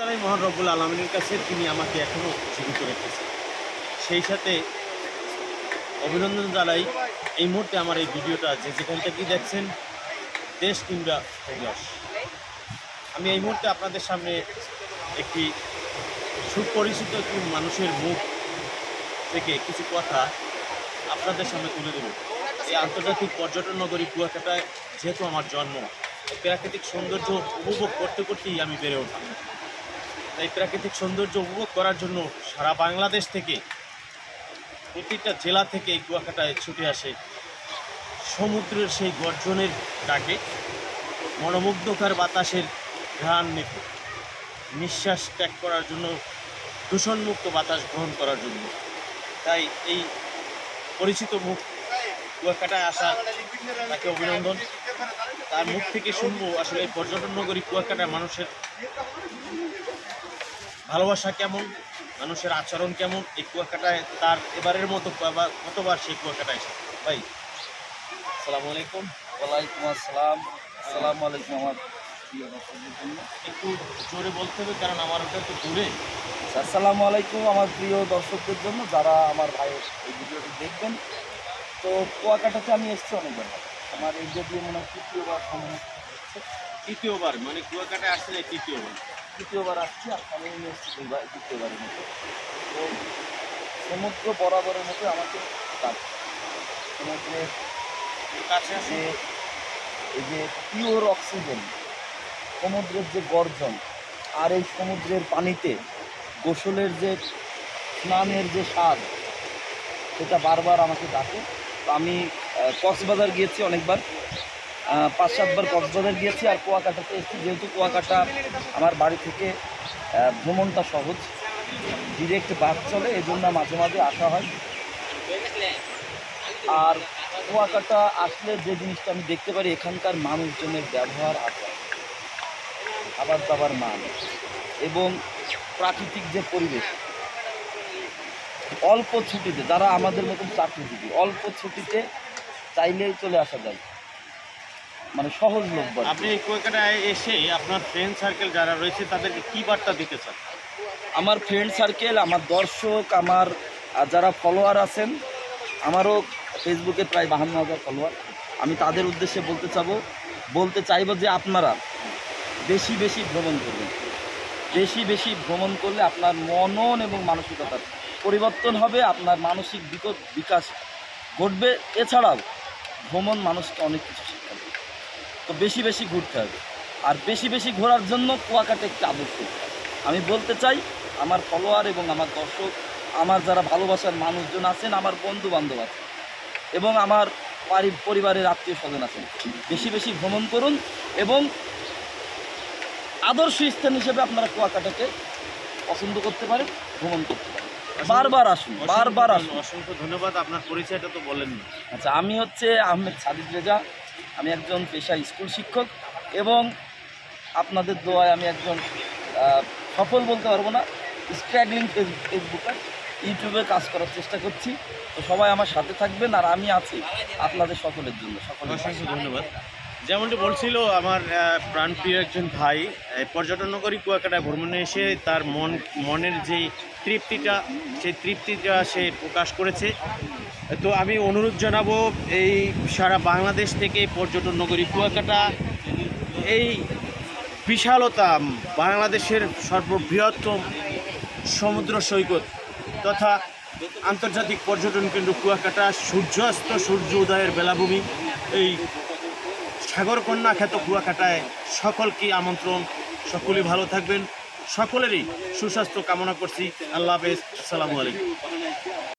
জানাই মহান রব্বুল আলমিনের কাছে তিনি আমাকে এখনও জীবিত রেখেছেন। সেই সাথে অভিনন্দন জানাই এই মুহূর্তে আমার এই ভিডিওটা যে যেখান থেকেই দেখছেন, দেশ কিংবা প্রবাস আমি এই মুহূর্তে আপনাদের সামনে একটি সুপরিচিত একটি মানুষের মুখ থেকে কিছু কথা আপনাদের সামনে তুলে দেব এই আন্তর্জাতিক পর্যটন নগরী কুয়াকাটায় যেহেতু আমার জন্ম প্রাকৃতিক সৌন্দর্য উপভোগ করতে করতেই আমি বেড়ে ওঠা এই প্রাকৃতিক সৌন্দর্য উপভোগ করার জন্য সারা বাংলাদেশ থেকে প্রতিটা জেলা থেকে এই কুয়াকাটায় ছুটে আসে। সমুদ্রের সেই গর্জনের ডাকে মনোমুগ্ধকার বাতাসের ঘ্রাণ নিতে, নিঃশ্বাস ত্যাগ করার জন্য, দূষণমুক্ত বাতাস গ্রহণ করার জন্য। তাই এই পরিচিত মুখ কুয়াকাটায় আসা তাকে অভিনন্দন। তার মুখ থেকে শুনব আসলে পর্যটন নগরী কুয়াকাটায় মানুষের ভালোবাসা কেমন? মানুষের আচরণ কেমন? এই কুয়াকাটায় তার এবারের মতো কতবার সেই কুয়াকাটায় এসে ভাই। আসসালামু আলাইকুম। ওয়ালাইকুম আসসালাম। আসসালামু আলাইকুম আমার প্রিয় দর্শকদের জন্য। একটু জোরে বলতে হবে কারণ আমার ওটা তো দূরে। আসসালামু আলাইকুম আমার প্রিয় দর্শকদের জন্য যারা আমার ভাইয়ের এই ভিডিওটি দেখবেন। তো কুয়াকাটাতে আমি এসেছি অনেকবার আমার এই যদিও মনে হয় তৃতীয়বার তৃতীয়বার মানে কুয়াকাটায় আসলে তৃতীয়বার। তৃতীয়বার আসছি আর আমি নিয়ে এসেছি দুইবার তৃতীয়বারের মতো। তো সমুদ্র বরাবরের মতো আমাকে কাজ। সমুদ্রের কাছে আসে এই যে পিওর অক্সিজেন সমুদ্রের যে গর্জন আর এই সমুদ্রের পানিতে গোসলের যে স্নানের যে স্বাদ সেটা বারবার আমাকে ডাকে। তো আমি কক্সবাজার গিয়েছি অনেকবার। পাঁচ সাতবার কক্সবাজার গিয়েছি আর কুয়াকাটাতে এসেছি যেহেতু কুয়াকাটা আমার বাড়ি থেকে ভ্রমণটা সহজ ডিরেক্ট বাস চলে, এই জন্য মাঝে মাঝে আসা হয়। আর কুয়াকাটা আসলে যে জিনিসটা আমি দেখতে পারি, এখানকার মানুষজনের ব্যবহার আচার খাবার দাবার মান এবং প্রাকৃতিক যে পরিবেশ, অল্প ছুটিতে, যারা আমাদের মতন চাকরিজীবী, অল্প ছুটিতে চাইলেই চলে আসা যায়। মানে সহজ লোক আপনি এই কুয়াকাটায় এসে আপনার ফ্রেন্ড সার্কেল যারা রয়েছে তাদেরকে কী বার্তা দিতে চান? আমার ফ্রেন্ড সার্কেল আমার দর্শক আমার যারা ফলোয়ার আছেন আমারও ফেসবুকে প্রায় বাহান্ন হাজার ফলোয়ার আমি তাদের উদ্দেশ্যে বলতে চাবো বলতে চাইব যে আপনারা বেশি বেশি ভ্রমণ করবেন। বেশি বেশি ভ্রমণ করলে আপনার মনন এবং মানসিকতার পরিবর্তন হবে আপনার মানসিক বিক- বিকাশ ঘটবে। এছাড়াও ভ্রমণ মানুষকে অনেক কিছু তো বেশি বেশি ঘুরতে হবে। আর বেশি বেশি ঘোরার জন্য কুয়াকাটা একটি আদর্শ আমি বলতে চাই আমার ফলোয়ার এবং আমার দর্শক আমার যারা ভালোবাসার মানুষজন আছেন আমার বন্ধু বান্ধব আছেন এবং আমার পারি- পরিবারের আত্মীয় স্বজন আছেন বেশি বেশি ভ্রমণ করুন এবং আদর্শ স্থান হিসেবে আপনারা কুয়াকাটাকে পছন্দ করতে পারেন ভ্রমণ করতে পারেন। বারবার আসুন বারবার আসুন। অসংখ্য ধন্যবাদ আপনার পরিচয়টা তো বলেননি। আচ্ছা আমি হচ্ছে আহমেদ সাদিদ রেজা আমি একজন পেশা স্কুল শিক্ষক এবং আপনাদের দোয়ায় আমি একজন সফল বলতে পারব না স্ট্রাগলিং ফেসবুকার, ইউটিউবে কাজ করার চেষ্টা করছি। তো সবাই আমার সাথে থাকবেন আর আমি আছি আপনাদের সকলের জন্য, সকলের ধন্যবাদ। যেমনটি বলছিল আমার প্রাণপ্রিয় একজন ভাই পর্যটন নগরী কুয়াকাটায় ভ্রমণে এসে তার মন, মনের যে তৃপ্তিটা, সেই তৃপ্তিটা সে প্রকাশ করেছে। তো আমি অনুরোধ জানাব এই সারা বাংলাদেশ থেকে পর্যটন নগরী কুয়াকাটা, এই বিশালতা বাংলাদেশের সর্ববৃহত্তম সমুদ্র সৈকত তথা আন্তর্জাতিক পর্যটন কেন্দ্র কুয়াকাটা, সূর্যাস্ত সূর্য উদয়ের বেলাভূমি, এই সাগরকন্যা খ্যাত কুয়াকাটায় সকলকে আমন্ত্রণ। সকলেই ভালো থাকবেন। সকলেরই সুস্বাস্থ্য কামনা করছি। আল্লাহ হাফেজ। আসসালামু আলাইকুম।